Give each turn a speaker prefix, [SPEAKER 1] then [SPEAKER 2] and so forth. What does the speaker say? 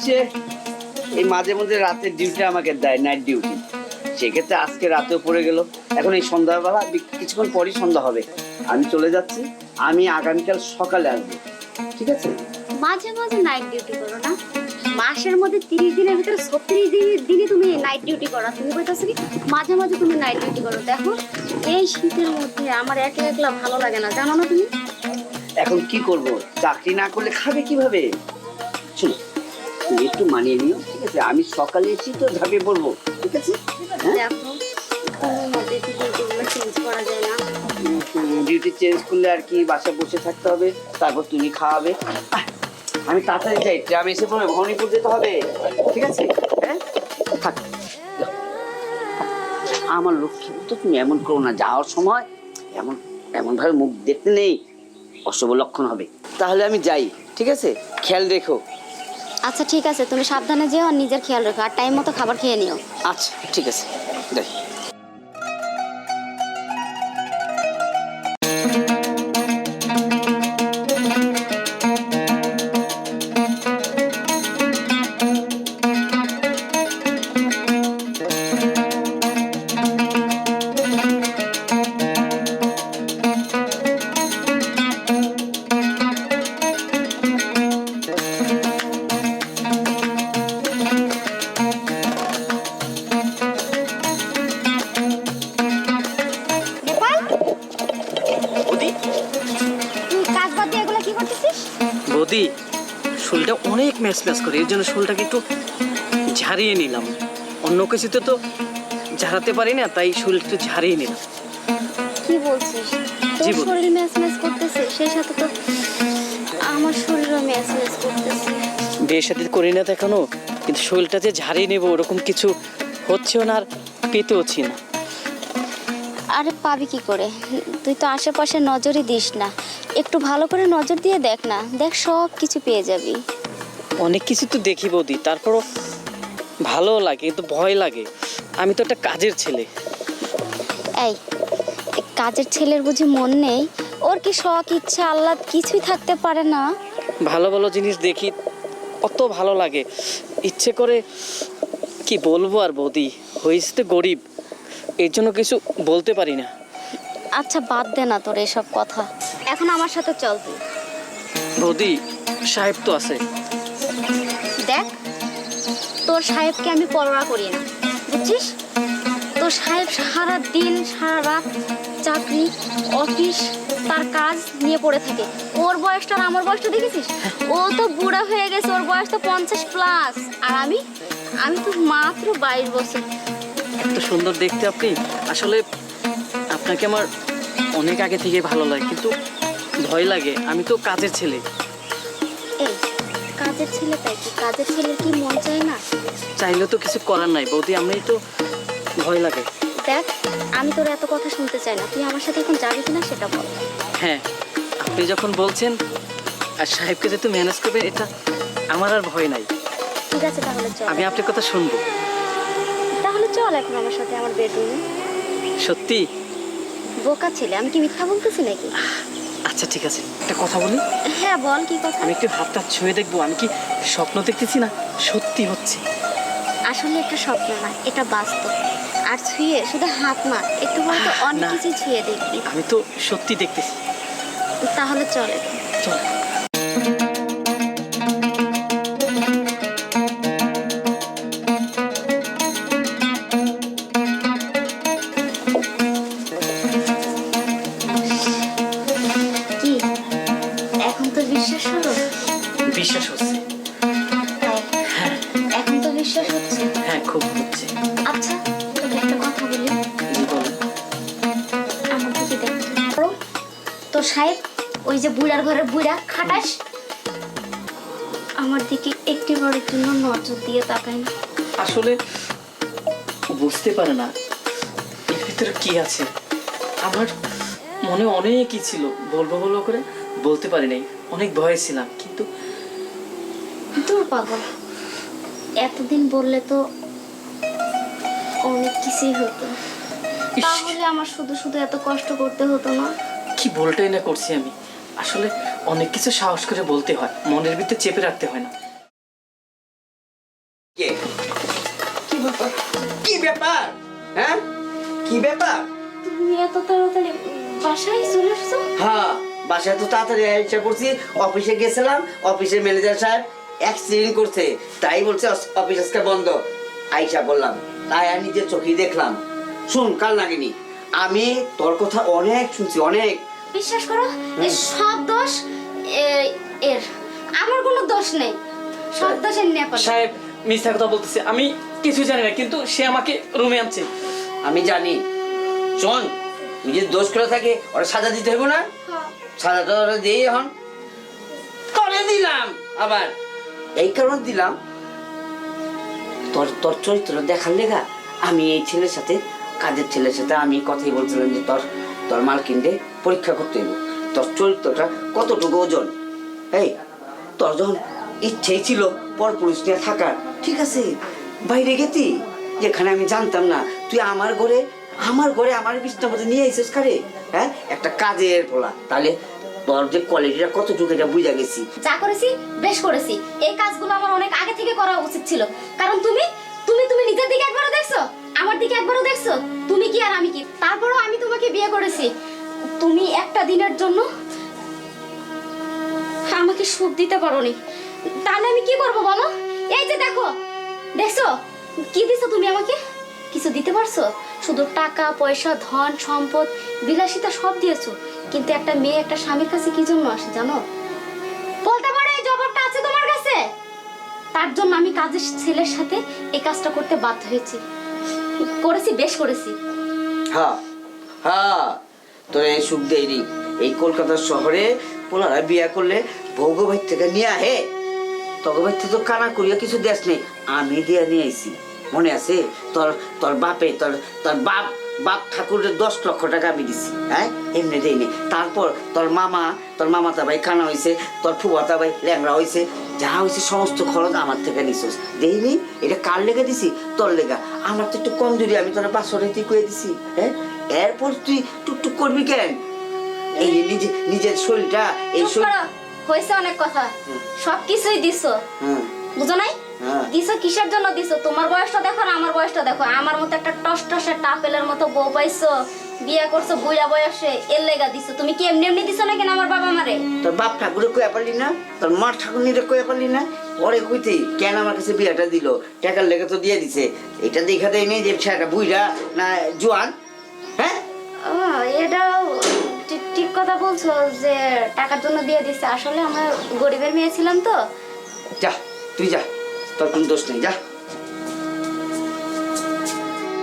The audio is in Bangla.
[SPEAKER 1] হয়েছে। এই মাঝে মধ্যে রাতের ডিউটি আমাকে দেয় নাইট ডিউটি সেক্ষেত্রে আজকে রাতেও পড়ে গেল। এখন এই সন্ধ্যাবেলা কিছুক্ষণ পরই সন্ধ্যা হবে। আমি চলে যাচ্ছি। আমি আগামীকাল সকালে আসব। ঠিক আছে?
[SPEAKER 2] মাঝে মাঝে নাইট ডিউটি করো না। মাসের মধ্যে তিরিশ দিনের ভিতরে ছত্রিশ দিন দিনই তুমি নাইট ডিউটি করো। তুমি বলতেছো কি মাঝে মাঝে তুমি নাইট ডিউটি করো। দেখো এই শীতের মধ্যে আমার একলা একলা ভালো লাগে না। জানো না তুমি?
[SPEAKER 1] এখন কি করব? চাকরি না করলে খাবে কীভাবে? শুনো তুমি একটু মানিয়ে নিও ঠিক আছে? আমি সকালে এসেছি তো ঝাঁপিয়ে পড়ব ঠিক আছে? হ্যাঁ?
[SPEAKER 2] মধ্যে ডিউটিগুলো চেঞ্জ
[SPEAKER 1] ডিউটি করলে আর কি বাসায় বসে থাকতে হবে তারপর তুমি খাওয়াবে। আমি তাড়াতাড়ি যাই ট্রাম এসে পড়বে ভবানীপুর যেতে হবে ঠিক আছে? হ্যাঁ? থাক। আমার লক্ষ্মী তো তুমি এমন করো না যাওয়ার সময় এমন এমন ভাবে মুখ দেখতে নেই অশুভ লক্ষণ হবে। তাহলে আমি যাই ঠিক আছে? খেয়াল রেখো।
[SPEAKER 2] আচ্ছা ঠিক আছে। তুমি সাবধানে যেও আর নিজের খেয়াল রেখো। আর টাইম মতো খাবার খেয়ে নিও।
[SPEAKER 1] আচ্ছা ঠিক আছে। যাই।
[SPEAKER 3] শুলটা অনেক ম্যাচ ম্যাচ করে। এর জন্য শুলটাকে একটু ঝাড়িয়ে নিলাম। অন্য কিছুতে তো ঝাড়াতে পারি না তাই শুল একটু ঝাড়িয়ে নিলাম।
[SPEAKER 2] কি বলছিস? তোর
[SPEAKER 3] বল।
[SPEAKER 2] শরীর ম্যাচ ম্যাচ করতেছে সেই সাথে তো আমার শরীরও ম্যাচ ম্যাচ করতেছে।
[SPEAKER 3] বিয়ের সাথে করি না তো এখনও কিন্তু শরীরটা যে ঝাড়িয়ে নেব ওরকম কিছু হচ্ছেও না আর পেতেওছি না।
[SPEAKER 2] আরে পাবি কি করে? তুই তো আশেপাশে নজরই দিস না। একটু ভালো করে নজর দিয়ে দেখ না। দেখ সব কিছু পেয়ে যাবি।
[SPEAKER 3] অনেক কিছু তো দেখি বৌদি তারপরও ভালো লাগে কিন্তু ভয় লাগে। আমি তো একটা কাজের ছেলে।
[SPEAKER 2] এই কাজের ছেলের বুঝি মন নেই? ওর কি শখ ইচ্ছা আল্লাহ কিছুই থাকতে পারে না?
[SPEAKER 3] ভালো ভালো জিনিস দেখি কত ভালো লাগে। ইচ্ছে করে কি বলব আর বৌদি হয়েছে তো গরিব এর জন্য কিছু বলতে পারি না।
[SPEAKER 2] আচ্ছা বাদ দে না তোর এসব কথা। এখন আমার সাথে চল। তুই
[SPEAKER 3] বৌদি সাহেব তো আছে।
[SPEAKER 2] দেখ তোর সাহেবকে আমি পরোয়া করি না। বুঝছিস? তোর সাহেব সারা দিন সারা রাত চাকরি অফিস তার কাজ নিয়ে পড়ে থাকে। ওর বয়সটা আর আমার বয়সটা দেখেছিস? ও তো বুড়া হয়ে গেছে ওর বয়স তো পঞ্চাশ প্লাস আর আমি আমি তো মাত্র বাইশ বছর।
[SPEAKER 3] এত সুন্দর দেখতে আপনি। আসলে আপনাকে আমার অনেক আগে থেকে ভালো লাগে কিন্তু ভয় লাগে। আমি তো কাজের ছেলে।
[SPEAKER 2] এই কাজের ছেলে তাই কি? কাজের ছেলের কি মন চায় না?
[SPEAKER 3] চাইলেও তো কিছু করার নাই বৌদি আমি তো ভয় লাগে।
[SPEAKER 2] দেখ আমি তোর এত কথা শুনতে চাই না। তুই আমার সাথে এখন যাবি কিনা সেটা বল।
[SPEAKER 3] হ্যাঁ আপনি যখন বলছেন আর সাহেবকে যেহেতু ম্যানেজ করবেন এটা আমার আর ভয় নাই।
[SPEAKER 2] ঠিক আছে তাহলে চল।
[SPEAKER 3] আমি আপনার কথা শুনব।
[SPEAKER 2] তাহলে চল এখন আমার সাথে আমার বেডরুমে
[SPEAKER 3] সত্যি?
[SPEAKER 2] বোকা ছেলে আমি কি মিথ্যা বলতেছি নাকি?
[SPEAKER 3] আচ্ছা ঠিক আছে একটা কথা বলি।
[SPEAKER 2] হ্যাঁ বল কি কথা?
[SPEAKER 3] আমি একটু হাতটা ছুঁয়ে দেখব আমি কি স্বপ্ন দেখতেছি না? সত্যি হচ্ছে।
[SPEAKER 2] আসলে একটা স্বপ্ন না এটা বাস্তব। আর ছুঁয়ে শুধু হাত না একটু বলতো অনেক কিছু ছুঁয়ে দেখবি।
[SPEAKER 3] আমি তো সত্যি দেখতেছি।
[SPEAKER 2] তাহলে চলে।
[SPEAKER 3] চল।
[SPEAKER 2] তোর সাহেব ওই যে বুড়ার ঘরের বুড়া খাটাস। আমার দিকে একটি বারের জন্য নজর দিয়ে তাকায় না।
[SPEAKER 3] আসলে বুঝতে পারে না এর ভিতরে কি আছে। আমার মনে অনেকই ছিল বলব বলব করে বলতে পারি নাই অনেক ভয়ে ছিলাম কিন্তু
[SPEAKER 2] দূর পাগল। এতদিন বললে তো অনেক কিছুই হতো। তাহলে আমার শুধু শুধু এত কষ্ট করতে হতো না?
[SPEAKER 3] কি বলটা এনে করছি আমি? আসলে অনেক কিছু সাহস করে বলতে হয় মনের ভিতরে চেপে রাখতে হয় না। কি? ব্যাপার? কি ব্যাপার?
[SPEAKER 1] হ্যাঁ? কি ব্যাপার?
[SPEAKER 2] তুমি এত তাড়াতাড়ি বাসায় চলে আসছো?
[SPEAKER 1] হ্যাঁ বাসায় তো তাড়াতাড়ি আইসা করছি অফিসে গেছিলাম অফিসের ম্যানেজার সাহেব অ্যাক্সিডেন্ট করছে। তাই বলছে অফিস আজকে বন্ধ। আইসা বললাম তাই আর নিজের চোখে দেখলাম। শুন কাল নাগিনি আমি তোর কথা অনেক শুনছি অনেক।
[SPEAKER 2] বিশ্বাস করো এই সব দোষ এ- এর। আমার কোনো দোষ নেই। সব দোষ এর নেপাল
[SPEAKER 3] সাহেব মিথ্যা কথা বলতেছে আমি কিছু জানি না কিন্তু সে আমাকে রুমে আনছে।
[SPEAKER 1] আমি জানি। শোন নিজের দোষ করে থাকে ওরা সাজা দিতে হইব না? সাজাটা ওরা দিয়ে এখন। করে দিলাম আবার। এই কারণে দিলাম। তোর তোর চরিত্র দেখার লেগা আমি এই ছেলের সাথে কাজের ছেলের সাথে আমি কথাই বলছিলাম যে তোর তোর মাল মালকিনকে পরীক্ষা করতে হইব। তোর চরিত্রটা কতটুকু ওজন? এই, তোর যখন ইচ্ছেই ছিল পর পুরুষ নিয়ে থাকার, ঠিক আছে? বাইরে গেতি? যেখানে আমি জানতাম না, তুই আমার ঘরে আমার ঘরে আমার বিছনা মধ্যে নিয়ে আইসিস কারে? হ্যাঁ? একটা কাজের পোলা। তাহলে তোর যে কোয়ালিটিটা কতটুকু এটা বুঝা গেছি।
[SPEAKER 2] যা করেছি, বেশ করেছি। এই কাজগুলো আমার অনেক আগে থেকে করা উচিত ছিল। কারণ তুমি তুমি তুমি নিজের দিকে একবারও দেখছ, আমার দিকে একবারও দেখছ। তুমি কি আর আমি কি? তারপরেও আমি তোমাকে বিয়ে করেছি। তুমি একটা দিনের জন্য আমাকে সুখ দিতে পারোনি। তাহলে আমি কি করব বলো? এই যে দেখো, দেখছ? কি দিছো তুমি আমাকে? কিছু দিতে পারছ? শুধু টাকা, পয়সা, ধন, সম্পদ, বিলাসিতা সব দিয়েছ। কিন্তু একটা মেয়ে, একটা স্বামীর কাছে কি জন্য আসে জানো? বলতে পারো, এই জবাবটা আছে তোমার কাছে? তার জন্য আমি কাজের ছেলের সাথে এই কাজটা করতে বাধ্য হয়েছি। করেছি, বেশ করেছি।
[SPEAKER 1] হ্যাঁ হ্যাঁ। তোর এই সুখ দেয়নি এই কলকাতা শহরে পোলারা বিয়া করলে ভৌগবাই থেকে নিয়ে আহে। তগবাই তো কানা করিয়া কিছু দেশ নেই। আমি দিয়া নিয়ে আইছি। মনে আছে? তোর তোর বাপে, তোর তোর বাপ বাপ ঠাকুরের দশ লক্ষ টাকা আমি দিছি। হ্যাঁ? এমনি দেয়নি তারপর তোর মামা, তোর মামাতা ভাই কানা হয়েছে তোর ফুবাতা ভাই ল্যাংড়া হয়েছে যা হয়েছে সমস্ত খরচ আমার থেকে নিছিস। দেইনি এটা কার লেগে দিছি? তোর লেগা। আমার তো একটু কম দূরে আমি তোর তুই করে দিছি। হ্যাঁ? এরপর তুই টুকটুক করবি কেন? এই নিজে নিজের শরীরটা এই শরীর
[SPEAKER 2] হয়েছে অনেক কথা। সব কিছুই দিছো। বুঝো নাই?
[SPEAKER 1] হ্যাঁ।
[SPEAKER 2] দিছো কিসের জন্য দিছো? তোমার বয়সটা দেখো আর আমার বয়সটা দেখো। আমার মতো একটা টস টাপেলের মতো বউ পাইছো বিয়ে করছ বুড়া বয়সে এর লেগা দিছো। তুমি কি এমনি এমনি দিছো নাকি আমার বাবা মারে?
[SPEAKER 1] তোর বাপ ঠাকুরে কয়ে পারলি না? তোর মা ঠাকুরনিরে কয়ে পারলি না? পরে কইতে কেন আমার কাছে বিয়াটা দিল? টাকার লেগে তো দিয়ে দিছে। এটা দেখা দেয় নেই যে ছেলেটা বুইরা না জোয়ান।
[SPEAKER 2] ঠিক- ঠিক কথা বলছো যে টাকার জন্য দিয়ে দিচ্ছে। আসলে আমরা গরিবের মেয়ে ছিলাম তো।
[SPEAKER 1] যা, তুই যা, তোর কোনো দোষ নেই, যা।